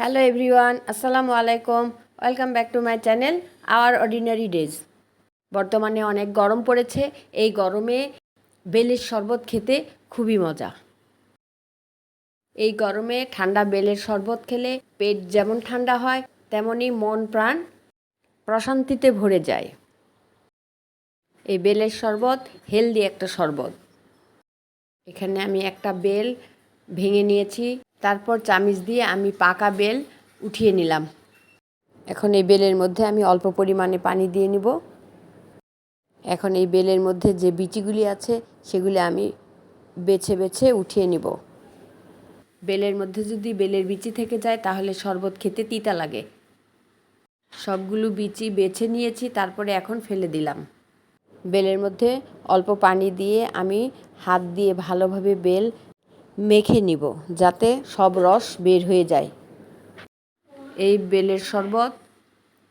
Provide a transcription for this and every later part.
Hello everyone আসসালামু আলাইকুম welcome back to my channel our ordinary days বর্তমানে অনেক গরম পড়েছে। এই গরমে বেলের শরবত খেতে খুবই মজা। এই গরমে ঠান্ডা বেলের শরবত খেলে পেট যেমন ঠান্ডা হয়, তেমনি মন প্রাণ প্রশান্তিতে ভরে যায়। এই বেলের শরবত হেলদি একটা শরবত। এখানে আমি একটা বেল ভেঙে নিয়েছি। তারপর চামিচ দিয়ে আমি পাকা বেল উঠিয়ে নিলাম। এখন এই বেলের মধ্যে আমি অল্প পরিমাণে পানি দিয়ে নিব। এখন এই বেলের মধ্যে যে বিচিগুলি আছে, সেগুলি আমি বেছে বেছে উঠিয়ে নিব। বেলের মধ্যে যদি বেলের বিচি থেকে যায়, তাহলে শরবত খেতে তিতা লাগে। সবগুলো বিচি বেছে নিয়েছি, তারপরে এখন ফেলে দিলাম। বেলের মধ্যে অল্প পানি দিয়ে আমি হাত দিয়ে ভালোভাবে বেল মেখে নিব যাতে সব রস বের হয়ে যায়। এই বেলের শরবত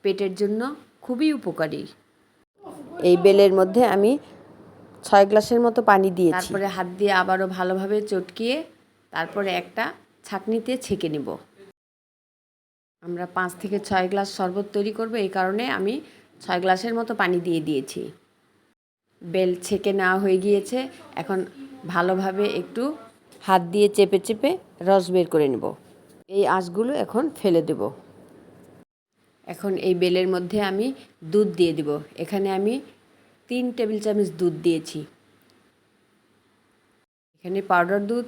পেটের জন্য খুবই উপকারী। এই বেলের মধ্যে আমি ছয় গ্লাসের মতো পানি দিয়েছি। তারপরে হাত দিয়ে আবারও ভালোভাবে চটকিয়ে তারপরে একটা ছাঁকনিতে ছেঁকে নেব। আমরা পাঁচ থেকে ছয় গ্লাস শরবত তৈরি করব, এই কারণে আমি ছয় গ্লাসের মতো পানি দিয়ে দিয়েছি। বেল ছেঁকে নেওয়া হয়ে গিয়েছে, এখন ভালোভাবে একটু হাত দিয়ে চেপে চেপে রস বের করে নেব। এই আঁশগুলো এখন ফেলে দেব। এখন এই বেলের মধ্যে আমি দুধ দিয়ে দিব। এখানে আমি তিন টেবিল চামচ দুধ দিয়েছি। এখানে পাউডার দুধ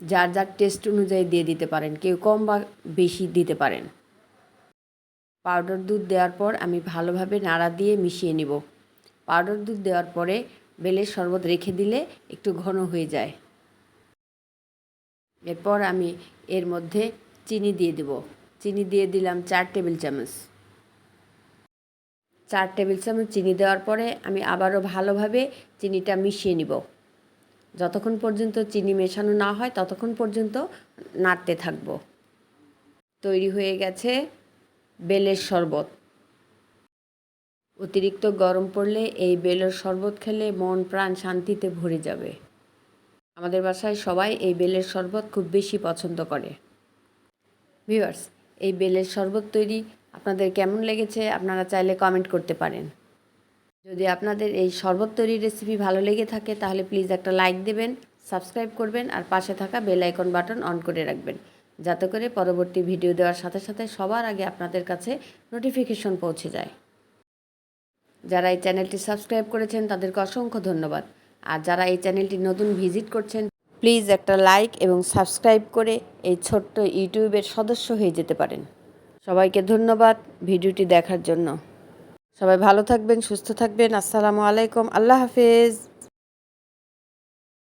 যার যার টেস্ট অনুযায়ী দিয়ে দিতে পারেন। কেউ কম বা বেশি দিতে পারেন। পাউডার দুধ দেওয়ার পর আমি ভালোভাবে নাড়া দিয়ে মিশিয়ে নিব। পাউডার দুধ দেওয়ার পরে বেলের শরবত রেখে দিলে একটু ঘন হয়ে যায়। এরপর আমি এর মধ্যে চিনি দিয়ে দেব। চিনি দিয়ে দিলাম চার টেবিল চামচ। চার টেবিল চামচ চিনি দেওয়ার পরে আমি আবারও ভালোভাবে চিনিটা মিশিয়ে নিব। যতক্ষণ পর্যন্ত চিনি মেশানো না হয়, ততক্ষণ পর্যন্ত নাড়তে থাকব। তৈরি হয়ে গেছে বেলের শরবত। অতিরিক্ত গরম পড়লে এই বেলের শরবত খেলে মন প্রাণ শান্তিতে ভরে যাবে। আমাদের বাসায় সবাই এই বেলের শরবত খুব বেশি পছন্দ করে। ভিউয়ার্স, এই বেলের শরবত তৈরি আপনাদের কেমন লেগেছে আপনারা চাইলে কমেন্ট করতে পারেন। যদি আপনাদের এই শরবত তৈরির রেসিপি ভালো লেগে থাকে তাহলে প্লিজ একটা লাইক দেবেন সাবস্ক্রাইব করবেন আর পাশে থাকা বেল আইকন বাটন অন করে রাখবেন। যাতে করে পরবর্তী ভিডিও দেওয়ার সাথে সাথে সবার আগে আপনাদের কাছে নোটিফিকেশন পৌঁছে যায়। যারা এই চ্যানেলটি সাবস্ক্রাইব করেছেন তাদেরকে অসংখ্য ধন্যবাদ। আর যারা এই চ্যানেলটি নতুন ভিজিট করছেন, প্লিজ একটা লাইক এবং সাবস্ক্রাইব করে এই ছোট্ট ইউটিউবের সদস্য হয়ে যেতে পারেন। সবাইকে ধন্যবাদ ভিডিওটি দেখার জন্য। সবাই ভালো থাকবেন, সুস্থ থাকবেন। আসসালামু আলাইকুম। আল্লাহ হাফেজ।